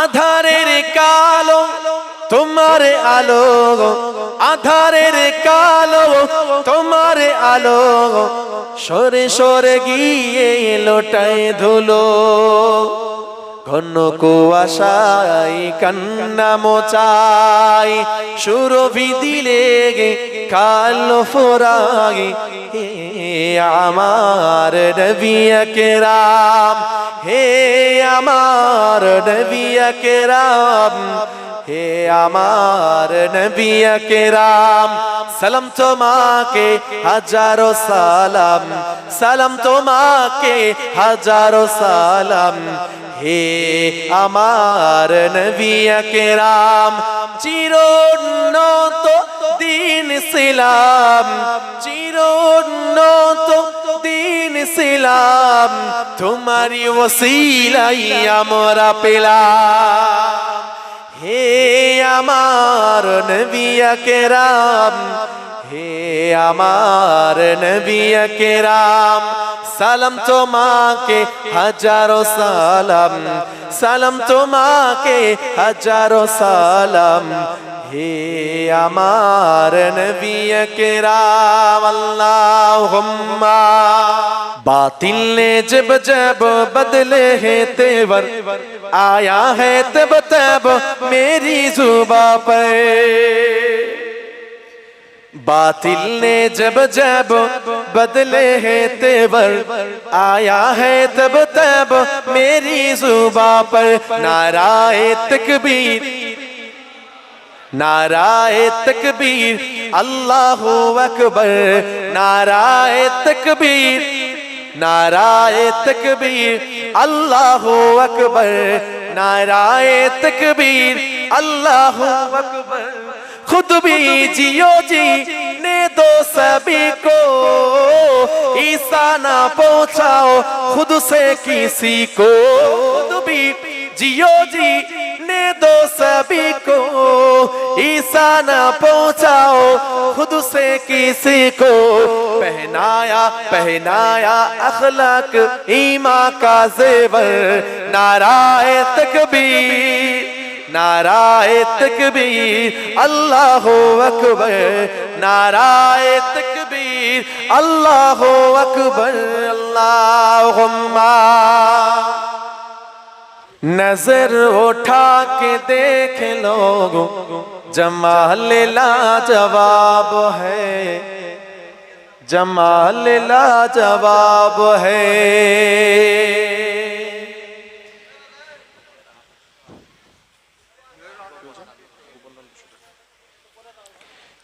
আধারের কালো তোমার আলো আধারের কালো তোমার আলো সরে সরে গিয়ে লোটায় ধুলো। ঘন কুয়াশাই কান্না মোচাই সুরভি দিলে গে, কালো ফোরাগে, হে আমার নবিয়া কেরাম হে আমার নবিয়া কেরাম হে আমার নবিয়া কেরাম সালাম তোমাকে হাজারো সালাম সালাম তোমাকে হাজারো সালাম। হে আমার নবিয়া কেরাম চিরোন্নত দিন ছিলাম চিরোন্নত দিন ছিলাম তোমারি ওসিলাই আমরা পেলাম। হে আমার নবিয়া কেরাম ہے آمار نبی اکرام سلام تو ماں کے ہجاروں سالم سلام تو ماں کے ہجاروں سالم ہے ہمارن نبی اکرام اللہم باطل نے جب جب بدلے ہیں تیور آیا ہے تب تب میری صوبہ پہ باطل نے جب جب بدلے ہیں تیور، آیا ہے تب تب میری زباں پر۔ نعرائے تکبیر نعرائے تکبیر، اللہ اکبر۔ نعرائے تکبیر نعرائے تکبیر، اللہ اکبر۔ نعرائے تکبیر، اللہ اکبر۔ خود بھی جیو جی نے دو سبھی کو عیسیٰ نہ پہنچاؤ، خود سے کسی کو خود بھی جیو جی نے دو سبھی کو عیسیٰ نہ پہنچاؤ، خود سے کسی کو پہنایا پہنایا اخلاق ایمہ کا زیور، نعرہ تکبیر۔ نعرہ تکبیر، اللہ اکبر نعرہ تکبیر، اللہ اکبر غمہ نظر اٹھا کے دیکھ لوگوں، جمال لاجواب ہے، جمال لاجواب ہے۔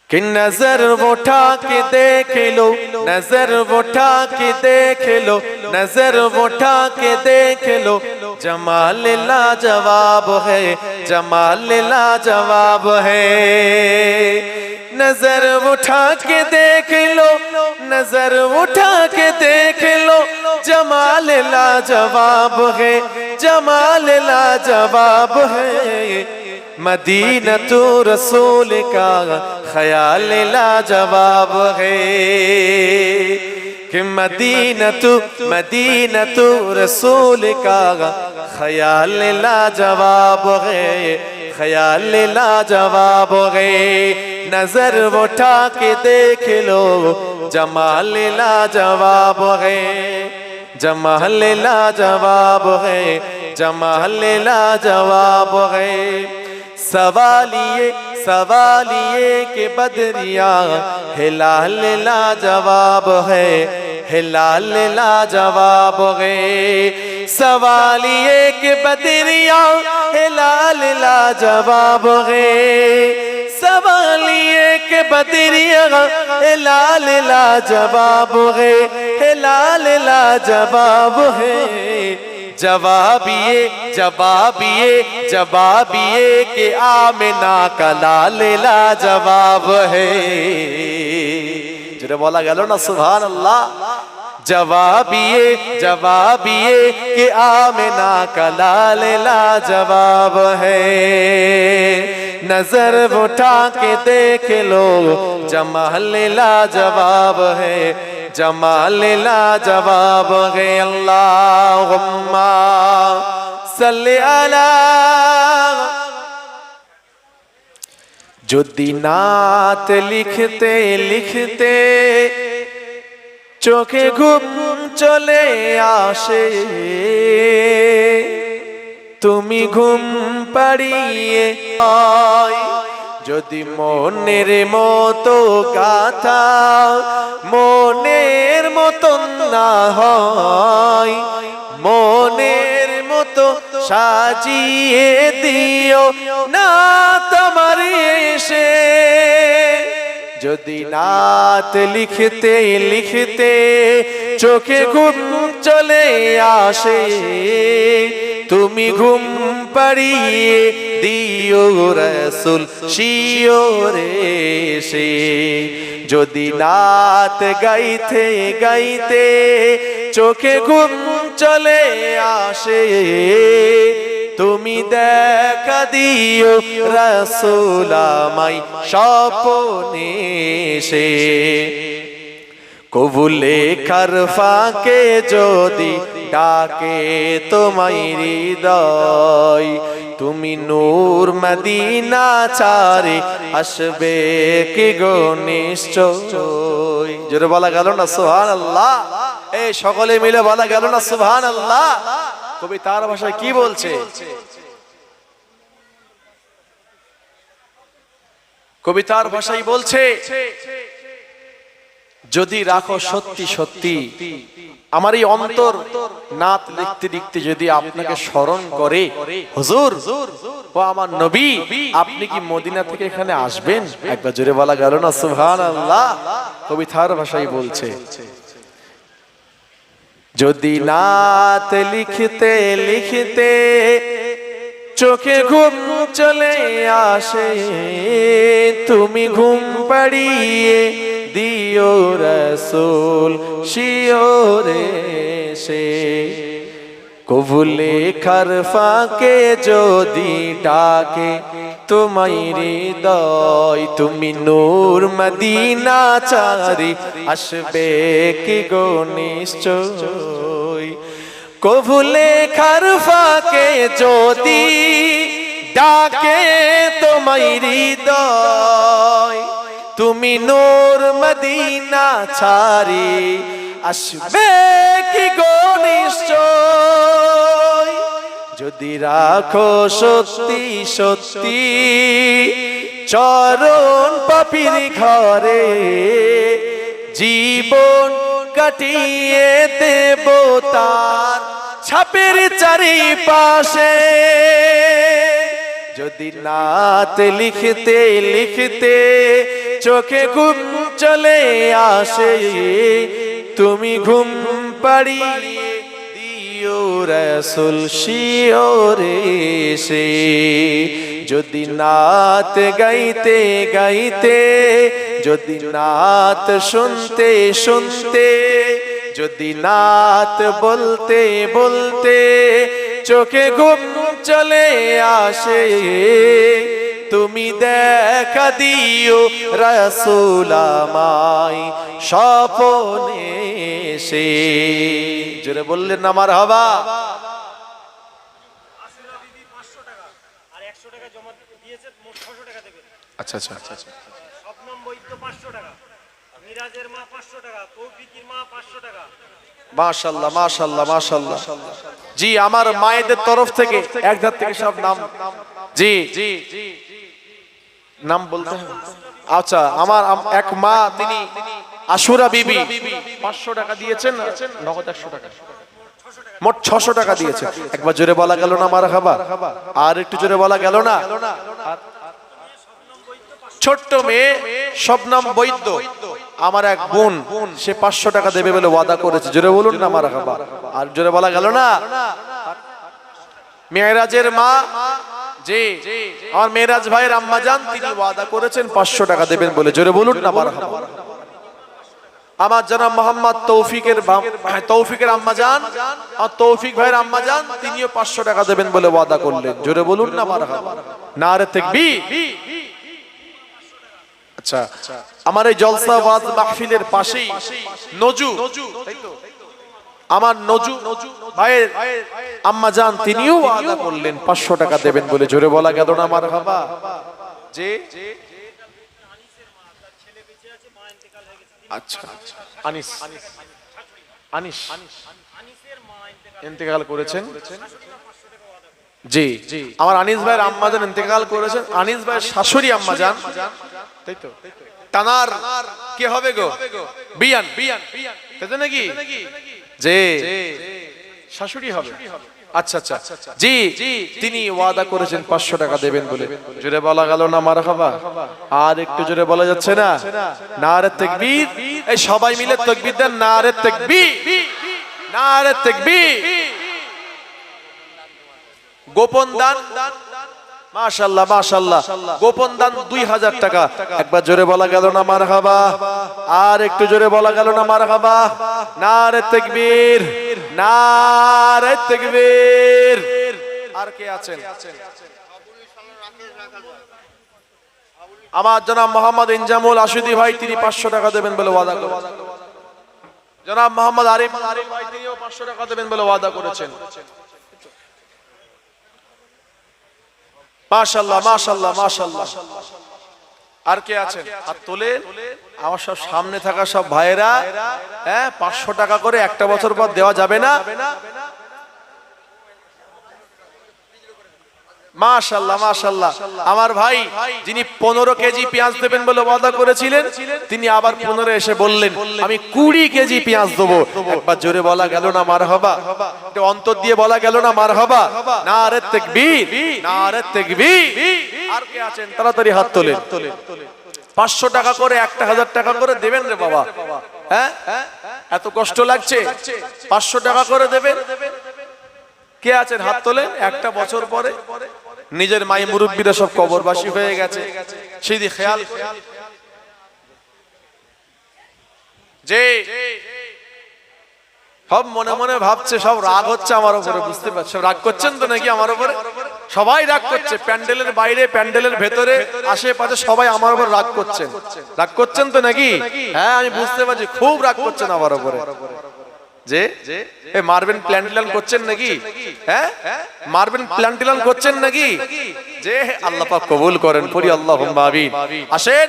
کہ نظر اٹھا کے دیکھ لو، نظر اٹھا کے دیکھ لو، نظر اٹھا کے دیکھ لو۔ جمال لا جواب ہے، جمال لا جواب ہے۔ نظر اٹھا کے دیکھ لو، نظر اٹھا کے دیکھ لو۔ جمال لا جواب ہے، جمال لا جواب ہے۔ مدینہ تو رسول کا خیال لا جواب ہے کہ مدینہ تو مدینہ تو رسول کا خیال لا جواب ہے، خیال لا جواب ہے۔ نظر اٹھا کے دیکھ لو، جمال لا جواب ہے۔ جمال لا جواب ہے، جمال لا جواب ہے۔ سوالیے سوالیے کے بدریا ہلال لا جواب ہے ہلال لا جواب ہے۔ سوالیے کے بدریا ہلال لا جواب ہے۔ سوالیے کے بدریا ہلال لا جواب ہے ہلال لا جواب ہے۔ जवाबिए जवाबिए जवाबिए के आमिना का लाल ला जवाब है যেটা বলা গেল না جواب یہ جواب یہ کہ آمنہ کا لال لا جواب ہے۔ نظر اٹھا کے دیکھ لو جمال لا جواب ہے۔ جمال لا جواب ہے۔ اللہم صلی اللہ جو دینات لکھتے لکھتے۔ চোখে ঘুম চলে আসে তুমি ঘুম পাড়িয়ে। যদি মনের মতো গাথা মনের মতন না হয়, মনের মতো সাজিয়ে দিও না তোমার এসে যদি নাত লিখতে লিখতে চোখে ঘুম চলে আসে, তুমি ঘুম পাড়িয়ে দিও রসুল শিওরে সে যদি নাত গাইতে গাইতে চোখে ঘুম চলে আসে তুমি দেখা দিও রসুলামাই স্বপনে সে কবুলে খার ফাঁকে যদি ডাকে তোমায় হৃদয়। তুমি নূর মদিনা চারে আসবে কি গো নিশ্চয়? জোরে বলা গেল না সোহান আল্লাহ এই সকলে মিলে বলা গেল না সুবহান আল্লাহ কবি তার ভাষায় কি বলছে? কবিতার ভাষাই বলছে, যদি রাখো সত্যি সত্যি আমার এই অন্তর নাত লিখতে লিখতে যদি আপনাকে স্মরণ করে, হুজুর, ও আমার নবী, আপনি কি মদিনা থেকে এখানে আসবেন? একবার জোরে বলা গেল না সুহান আল্লাহ কবিতার ভাষায় বলছে, যদি নাত লিখতে লিখতে চোখে ঘুম চলে আসে, তুমি ঘুম পাড়িয়ে দিও রসুল শিওরে সে কবুলে খার ফাঁকে যদি ডাকে, তোমায় হৃদয়, তুমি নূর মদিনা চারি, আসবে কি গো নিশ্চয়? কবুলে খার ফাঁকে যদি ডাকে তোমায় হৃদয়, তুমি নূর মদিনা ছাড়ি আসবে কি নিশ্চয়? যদি রাখো সত্যি সত্যি চরণ পাপির ঘরে, জীবন কাটিয়ে দেব তার ছাপের চারিপাশে। যদি নাত লিখতে লিখতে চোখে ঘুম চলে আসে, তুমি ঘুম পাড়িয়ে দিও রসুল শিওরে সে যদি নাত গাইতে গাইতে, যদি নাত শুনতে শুনতে, যদি নাত বলতে বলতে, চোখে ঘুম চলে আসে। তুমি দেখা দিও রসুলামাই স্বপনে সে। জোরে বললেন আমার হবা? আচ্ছা আচ্ছা আচ্ছা টাকা মাশাল্লাহ মাশাল্লাহ মাশাল্লাহ জি আমার মায়েদের তরফ থেকে এক ধার থেকে সব নাম। জি জি জি। নাম বলতে? আচ্ছা আমার এক মা, তিনি আশুরা বিবি। পাঁচশো টাকা দিয়েছেন, নগদ একশো টাকা। মোট ছশো টাকা দিয়েছে। একবার জোরে বলা গেল না আমার খাবার? আর একটু জোরে বলা গেল না? ছোট্ট মেয়ে শবনাম বৈদ্য। আমার এক বোন, সে পাঁচশো টাকা দেবে বলে ওয়াদা করেছে। জোরে বলুন না আমার খাবার। আর জোরে বলা গেল না? মেয়েরাজের মা জি। আমার মেয়েরাজ ভাইয়ের আম্মা যান তিনি ওয়াদা করেছেন পাঁচশো টাকা দেবেন বলে। জোরে বলুন না আমার জনাব মোহাম্মদ তৌফিকের তৌফিকের আম্মা যান আর তৌফিক ভাইয়ের আম্মা যান তিনিও পাঁচশো টাকা দেবেন বলে ওয়াদা করলেন। জোরে বলুন না আমার না রে তেকবি আচ্ছা আমার এই জলসা ওয়াজ মাহফিলের পাশেই নজু। আমার নজু, ভাইয়ের আম্মা যান, তিনিও আদা করলেন, পাঁচশো টাকা দেবেন বলে জোরে বলা গেল না আমার বাবা যে আচ্ছা, আনিস ইন্তেকাল করেছেন? জি জি। আমার আনিস ইন্তেকাল করেছেন, আনিস শাশুড়ি কে হবে গো? বিয়ান। বিয়ান নাকি? যে শাশুড়ি হবে। আচ্ছা আচ্ছা। জি তিনি ওয়াদা করেছেন পাঁচশো টাকা দেবেন বলে। জোরে বলা গেল না মার খাবা আর একটু জোরে বলা যাচ্ছে না। নারে তেকবীর। এই সবাই মিলে তকবীর দেন নারে তেকবীর। নারে তেকবীর। গোপন দান। দান। মাশাল্লাহ মাশাল্লাহ গোপন দান দুই হাজার টাকা। একবার জোরে বলা গেল না মার হাবা আর একটু জোরে বলা গেল না মার হাবা তেকবীর, নারে তেকবীর। আর কে আছেন? আমার জনাব মোহাম্মদ ইনজামুল আশুদি ভাই, তিনি পাঁচশো টাকা দেবেন বলে ওয়াদা করেছেন। জনাব মোহাম্মদ আরিফ আরিফ ভাই, তিনিও পাঁচশো টাকা দেবেন বলে ওয়াদা করেছেন। মাশাল্লাহ মাশাল্লাহ মাশাল্লাহ আর কে আছেন? হাত তোলেন। আমার সব সামনে থাকা সব ভাইয়েরা হ্যাঁ পাঁচশো টাকা করে একটা বছর পর দেওয়া যাবে না। মাশাল্লাহ মাশাল্লাহ আমার ভাই, যিনি পনেরো কেজি পেঁয়াজ দেবেন বলে ওয়াদা করেছিলেন, তিনি আবার পনেরো এসে বললেন, আমি কুড়ি কেজি পেঁয়াজ দেবো। একবার জোরে বলা গেল না মার হবা অন্তর দিয়ে বলা গেল না মার হবা না রে তেকবীর, না রে তেকবীর। আর কে আছেন? তাড়াতাড়ি হাত তোলে পাঁচশো টাকা করে, একটা হাজার টাকা করে দেবেন রে বাবা। হ্যাঁ? এত কষ্ট লাগছে? পাঁচশো টাকা করে দেবেন? কে আছেন? হাত তোলেন। একটা বছর পরে। নিজের মাই মুরব্বীরা সব কবরবাসী হয়ে গেছে। সেই খেয়াল যে সব মনে মনে ভাবছে, সব রাগ হচ্ছে আমার উপরে, বুঝতে পারছ? রাগ করছেন তো নাকি আমার উপরে? সবাই রাগ করছে, প্যান্ডেলের বাইরে, প্যান্ডেলের ভেতরে, আশেপাশে সবাই আমার উপর রাগ করছেন। রাগ করছেন তো নাকি? হ্যাঁ আমি বুঝতে পারছি, খুব রাগ করছেন আমার উপরে। যে এ মারবেন প্ল্যান টিলান করছেন নাকি? হ্যাঁ? মারবেন প্ল্যান টিলান করছেন নাকি? যে আল্লাহ পাক কবুল করেন পরি আল্লাহ আমিন। আসেন।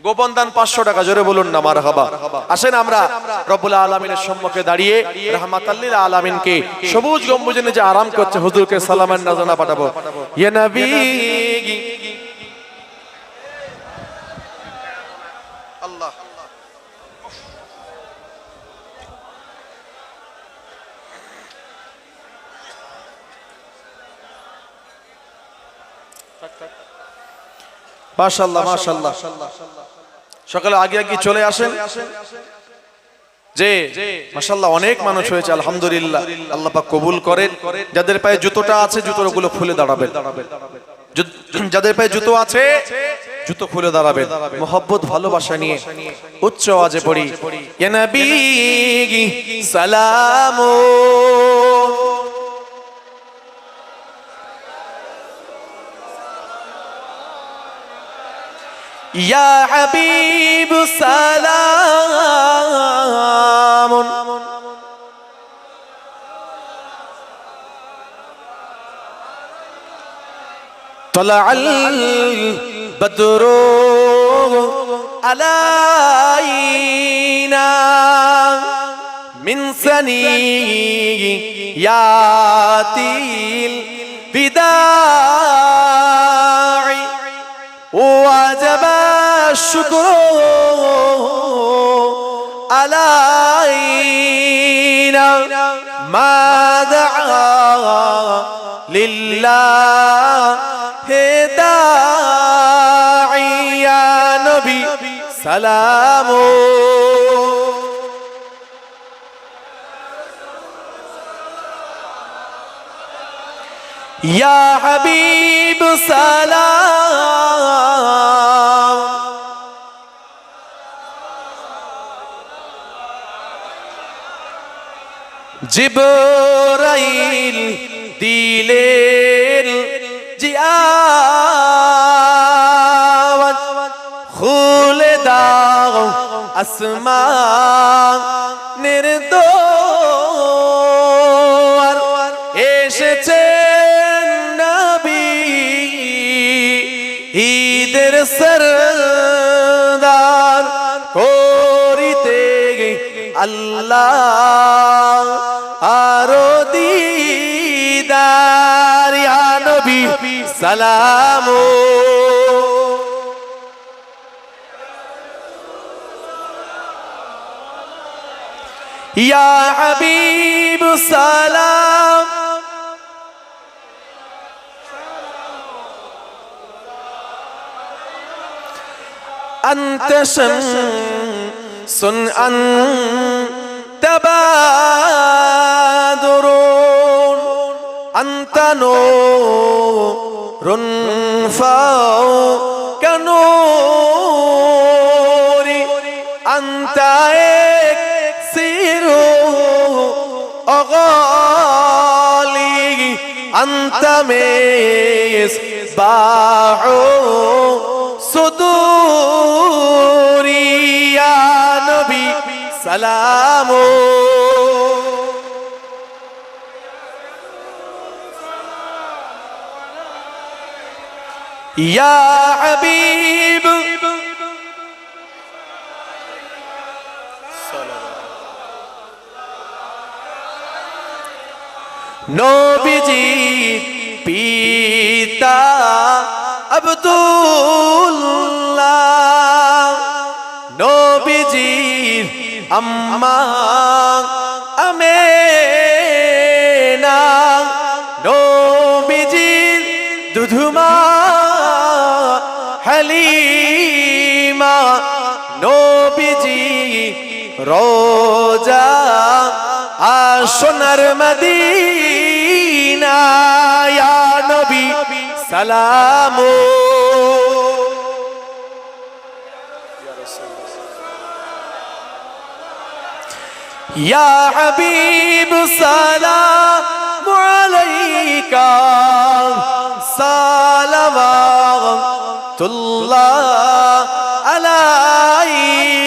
গোপন দান পাঁচশো টাকা জোরে বলুন না মার হাবা আসেন আমরা রব্বুল আলমিনের সম্মুখে দাঁড়িয়ে রহমাতাল্লিল আলমিনকে সবুজ গম্বুজে যে আরাম করছে হুজুরকে সালামের নাজনা পাঠাবো। ইয়ে নবী মাশাল্লাহ মাশাল্লাহ সকালে আগে আগে চলে আসেন। যে মাশাল্লাহ অনেক মানুষ হয়েছে, আলহামদুলিল্লাহ। আল্লাহ পাক কবুল করেন। যাদের পায়ে জুতোটা আছে, জুতোগুলো খুলে দাঁড়াবেন। যাদের পায়ে জুতো আছে, জুতো খুলে দাঁড়াবেন। মোহব্বত, ভালোবাসা নিয়ে, উচ্চ আওয়াজে পড়ি। সালামু يا حبيب سلام. طلع البدر علينا من ثنيات الوداع وجب الشكر علينا ما دعا لله داعي يا نبي سلام يا حبيب سلام জিবরাইল দিলেন জিয়াওয়াজ খুলে দাও আসমান নির্দোয়ার এসেছে নবী ঈদের সরদার করিতে আল্লাহ। সালাম ইয়া হাবিব সালাম أنت شمس أنت بادر أنت نور فوق نوري أنت إكسير أغالي أنت مصباح صدوري يا نبي سلام يا حبيب নবীজি পিতা আব্দুল্লাহ নবীজির আম্মা আমেনা রোজা আসোনার মদিনা ইয়া নবী সালামু يا حبيب سلام عليك صلوات الله عليك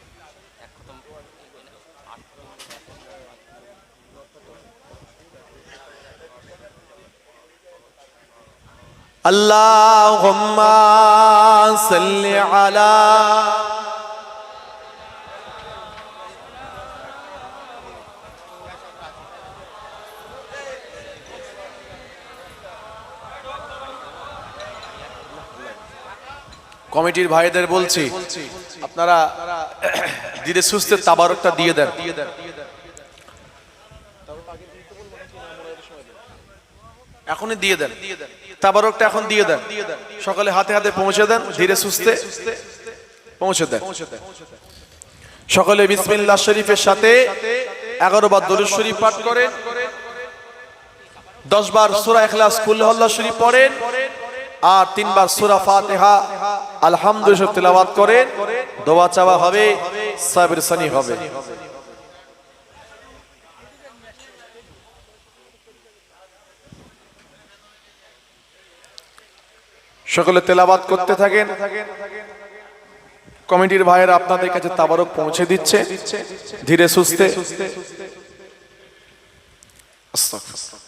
اللهم صل على কমিটির ভাইদের বলছি আপনারা ধীরে সুস্থে তাবারকটা দিয়ে দেন এখনই দিয়ে দেন তাবারকটা এখন দিয়ে দেন। সকালে হাতে হাতে পৌঁছে দেন, ধীরে সুস্থে পৌঁছে দেন। সকলে বিসমিল্লাহ শরীফের সাথে এগারো বার দরুদ শরীফ পাঠ করেন, দশ বার সুরা এখলাস কুল্লাহ শরীফ পড়েন, আর তিনবার সুরা ফাতেহা আলহামদুলিল্লাহ তেলাওয়াত করেন। দোয়া চাওয়া হবে, সাবের সানি হবে। সকলে তেলাবাদ করতে থাকেন কমিটির ভাইয়েরা আপনাদের কাছে তাবারক পৌঁছে দিচ্ছে ধীরে সুস্থে আস্তাগফিরুল্লাহ।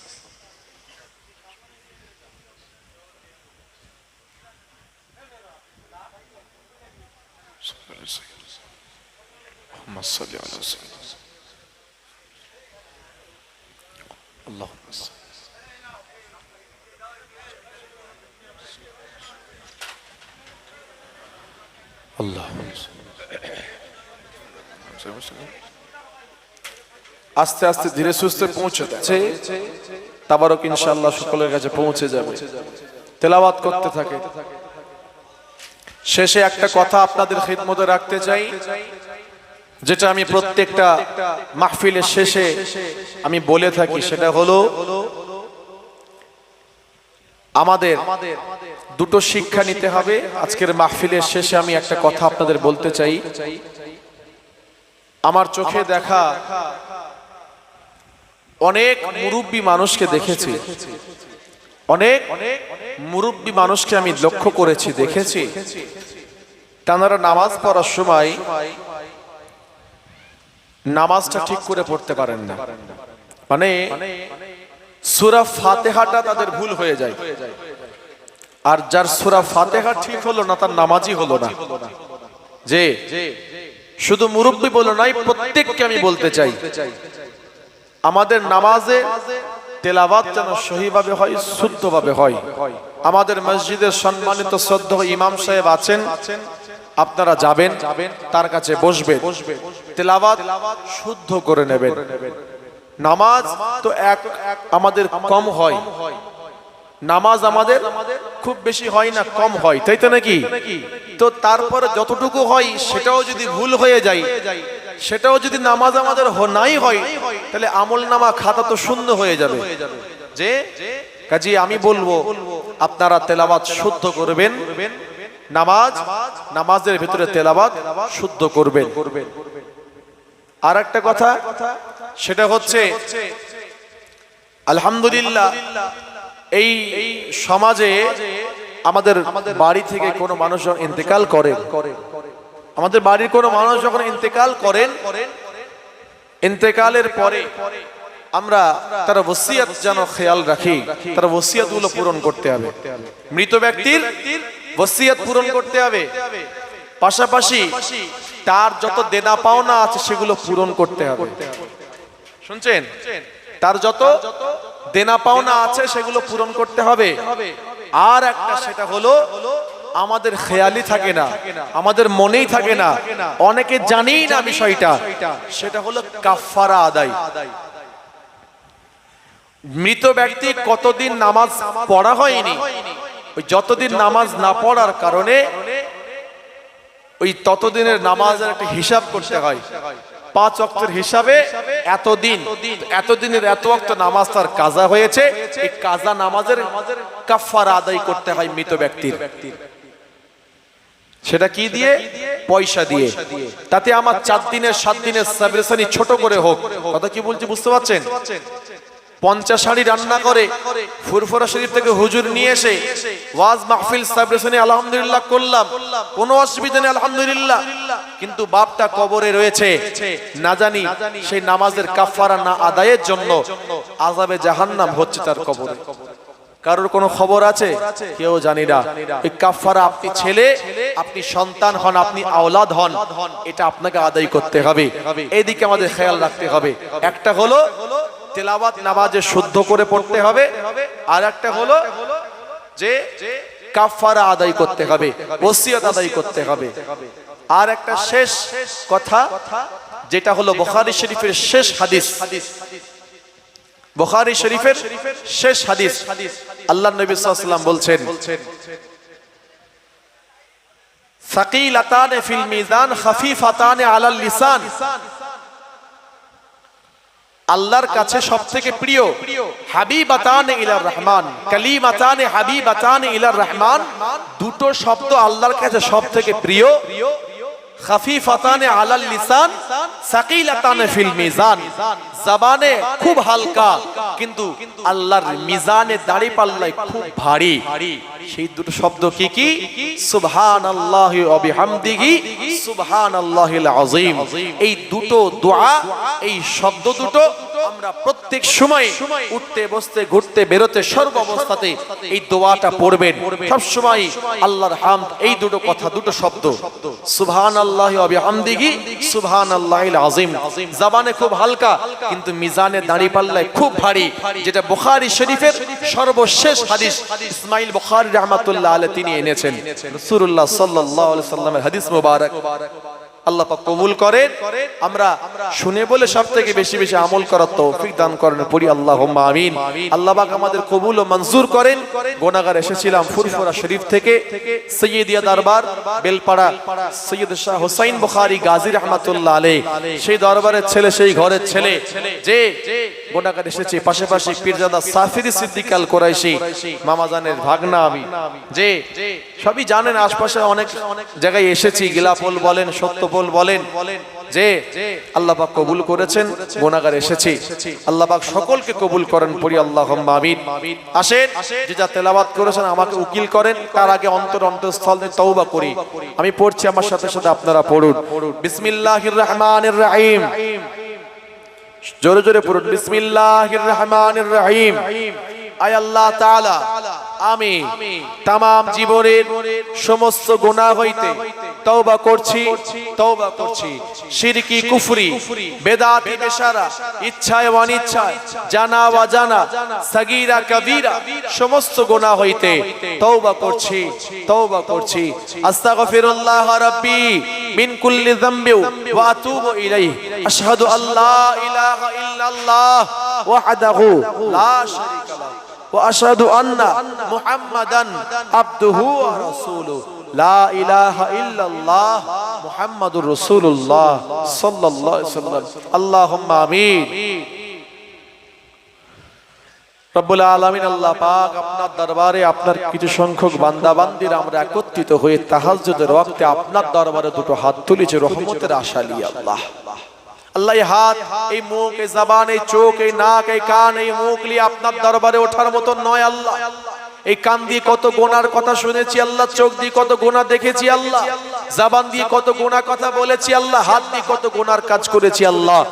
اللهم صل আস্তে আস্তে ধীরে সুস্থে পৌঁছে যাচ্ছে। তাবারক ইনশাল্লাহ সকলের কাছে পৌঁছে যাবে। তেলাবাদ করতে থাকে। শেষে একটা কথা আপনাদের খিদমতে রাখতে চাই, যেটা আমি প্রত্যেকটা মাহফিলের শেষে আমি বলে থাকি, সেটা হলো, আমাদের দুটো শিক্ষা নিতে হবে। আজকের মাহফিলের শেষে আমি একটা কথা আপনাদের বলতে চাই। আমার চোখে দেখা অনেক মুরব্বী মানুষকে দেখেছি। অনেক মুরব্বী মানুষকে আমি লক্ষ্য করেছি, দেখেছি। তাঁরা নামাজ পড়ার সময় নামাজটা ঠিক করে পড়তে পারেন না। মানে সুরা ফাতেহাটা তাদের ভুল হয়ে যায়। আর যার সুরা ফাতেহা ঠিক হলো না, তার নামাজই হলো না। যে, শুধু মুরব্বী বলো নাই, প্রত্যেককে আমি বলতে চাই। আমাদের নামাজে তেলাবাদ যেন সহিভাবে হয়, শুদ্ধভাবে হয়। আমাদের মসজিদের সম্মানিত শ্রদ্ধ ইমাম সাহেব আছেন, আপনারা যাবেন, তার কাছে বসবেন। তেলাবাত শুদ্ধ করে নেবেন। নামাজ তো এক, আমাদের কম হয়। নামাজ আমাদের খুব বেশি হয় না, কম হয়, তাই তো নাকি? তো তারপরে যতটুকু হয় সেটাও যদি ভুল হয়ে যায়, সেটাও যদি নামাজ আমাদের নাই হয়, তাহলে আমল নামা খাতা তো শূন্য হয়ে যাবে। যে? কাজী আমি বলব, আপনারা তেলাবাদ শুদ্ধ করবেন, নামাজ, নামাজের ভিতরে তেলাবাত শুদ্ধ করবেন। আর একটা কথা, সেটা হচ্ছে, আলহামদুলিল্লাহ এই সমাজে আমাদের বাড়ি থেকে কোনো মানুষ যখন ইন্তেকাল করেন আমাদের বাড়ির কোনো মানুষ যখন ইন্তেকাল করেন, ইন্তেকালের পরে আমরা তার ওসিয়াত যেন খেয়াল রাখি, তার ওসিয়াতগুলো পূরণ করতে হবে। মৃত ব্যক্তির ওসিয়াত পূরণ করতে হবে। পাশাপাশি তার যত দেনা পাওনা আছে সেগুলো পূরণ করতে হবে। শুনছেন? তার যত দেনা পাওনা আছে, সেগুলো পূরণ করতে হবে। আর একটা সেটা হলো, আমাদের খেয়ালি থাকে না, আমাদের মনেই থাকে না, অনেকে জানেই না বিষয়টা। সেটা হলো কাফারা আদায়। মৃত ব্যক্তি কতদিন নামাজ পড়া হয়নি? ওই যতদিন নামাজ না পড়ার কারণে ওই ততদিনের নামাজের একটা হিসাব করতে হয়। পাঁচ অক্টের হিসাবে এতদিন, এতদিনের এত অক্ত নামাজ তার কাজা হয়েছে। এই কাজা নামাজের কাফার আদায় করতে হয় মৃত ব্যক্তির। সেটা কি দিয়ে? পয়সা দিয়ে। তাতে আমার চার দিনের, সাত দিনের ছোট করে হোক। কথা কি বলছি বুঝতে পারছেন? পঞ্চাশ শাড়ি রান্না করে, ফুরফুরা শরীফ থেকে হুজুর নিয়ে এসে ওয়াজ মাহফিল সাবরেশনে আলহামদুলিল্লাহ করলাম। কোনো অসুবিধা নেই, আলহামদুলিল্লাহ। কিন্তু বাপটা কবরে রয়েছে। না জানি সেই নামাজের কাফারা না আদায়ের জন্য আজাবে জাহান্নাম হচ্ছে তার কবরে। কারোর কোনো খবর আছে? কেউ জানি না। এই কাফারা আপনি ছেলে আপনি সন্তান হন আপনি আওলাদ হন। এটা আপনাকে আদায় করতে হবে। এইদিকে আমাদের খেয়াল রাখতে হবে। একটা হলো তেলাওয়াত নামাজে শুদ্ধ করে পড়তে হবে। আর একটা হলো যে কাফারা আদায় করতে হবে। ওসিয়ত আদায় করতে হবে। আর একটা শেষ কথা যেটা হলো বুখারী শরীফের শেষ হাদিস। বুখারী শরীফের শেষ হাদিস আল্লাহ নবী ওয়াসাল্লাম বলছেন ফিল মিজান আলাল লিসান। আল্লাহর কাছে সব থেকে প্রিয় হাবিবাতান ইলার রহমান, কালিমাতান হাবিবাতান ইলার রহমান, দুটো শব্দ আল্লাহর কাছে সব থেকে প্রিয় খাফিফাতানে আলাল লিসান, সাকিলাতানে ফিল মিজান। জবানে খুব হালকা, কিন্তু আল্লাহর মিজানে দাড়ি পাল্লায় খুব ভারী। সেই দুটো শব্দ কি কি? সুবহানাল্লাহি ওয়া বিহামদিহি, সুবহানাল্লাহিল আযীম। এই দুটো দোয়া, এই শব্দ দুটো আমরা প্রত্যেক সময় উঠতে, বসতে, ঘুরতে, বেরোতে সর্ব অবস্থাতে এই দোয়াটা পড়বেন। সব সময় আল্লাহর হামদ, এই দুটো কথা, দুটো শব্দ। সুবহানাল্লাহি ওয়া বিহামদিহি, সুবহানাল্লাহিল আযীম। জবানে খুব হালকা, কিন্তু মিজানে দাঁড়ি পাল্লায় খুব ভারী, যেটা বুখারী শরীফের সর্বশেষ হাদিস ইসমাইল বুখারী রাহমাতুল্লাহ আলাইহি তিনি এনেছেন। রাসূলুল্লাহ আলাইহি সাল্লামের হাদিস মুবারক। আল্লাহ পাক কবুল করেন। আমরা শুনে বলে সব থেকে বেশি বেশি আমল করার তৌফিক দান করেন, পড়ি আল্লাহ আমিন। আল্লাহ পাক আমাদের কবুল ও মঞ্জুর করেন। গোনাগার এসেছিলাম ফুরফুরা শরীফ থেকে, সৈয়দিয়া দরবার, বেলপাড়া, সৈয়দ শাহ হোসাইন বুখারী, গাজী রহমাতুল্লাহ আলাইহ। সেই দরবারের ছেলে, সেই ঘরের ছেলে, যে গোনাগার এসেছে পাশাপাশি পীরজাদা সাফিরি সিদ্দিকাল কোরাইশি মামাজানের ভাগনা আমি। যে সবই জানেন, আশপাশে অনেক জায়গায় এসেছি গিলাপোল বলেন সত্যপোল বলেন যে আল্লাহ পাক কবুল করেছেন গোনাগার এসেছি। আল্লাহ পাক সকলকে কবুল করেন পড়ি আল্লাহ আমিন। আসেন, যে যা তেলাবাত করেছেন আমাকে উকিল করেন, তার আগে অন্তর অন্তঃস্থল তওবা করি। আমি পড়ছি আমার সাথে সাথে আপনারা পড়ুন। বিসমিল্লাহির রহমানির রহিম জোরে জোরে পড়ুন। বিসমিল্লাহির রহমানির রহিম আমি তামাম জীবনের সমস্ত গুনাহ হইতে তওবা করছি তওবা করছি। শিরকি কুফরি ইচ্ছায় অনিচ্ছায়, জানা সমস্ত হইতে করছি, তওবা করছি। আস্তাগফিরুল্লাহ রাব্বি মিন কুল্লি যামবি ওয়া আতুবু ইলাইহি। আশহাদু আল্লা ইলাহা ইল্লাল্লাহ ওয়াহদাহু লা শারীকা লাহু। واشهد ان محمدا عبده ورسوله لا اله الا الله محمد رسول الله صلى الله عليه وسلم اللهم امين রব্বুল আলামিন আল্লাহ পাক আপনার দরবারে আপনার কিছু সংখ্যক বান্দা বান্দির আমরা একত্রিত হয়ে তাহাজ্জুদের ওয়াক্তে আপনার দরবারে দুটো হাত তুলেছে রহমতের আশা নিয়ে আল্লাহ আল্লাহ হাত, এই মুখ, এই জবান, এই চোখ, এই নাক, এই কান, এই মুখ নিয়ে আপনার দরবারে ওঠার মতো নয় আল্লাহ। এই কান দিয়ে কত গোনার কথা শুনেছি আল্লাহ, চোখ দিয়ে কত গোনা দেখেছি আল্লাহ, জবান দিয়ে কত গোনা কথা বলেছি আল্লাহ, হাত দিয়ে কত গোনার কাজ করেছি আল্লাহ।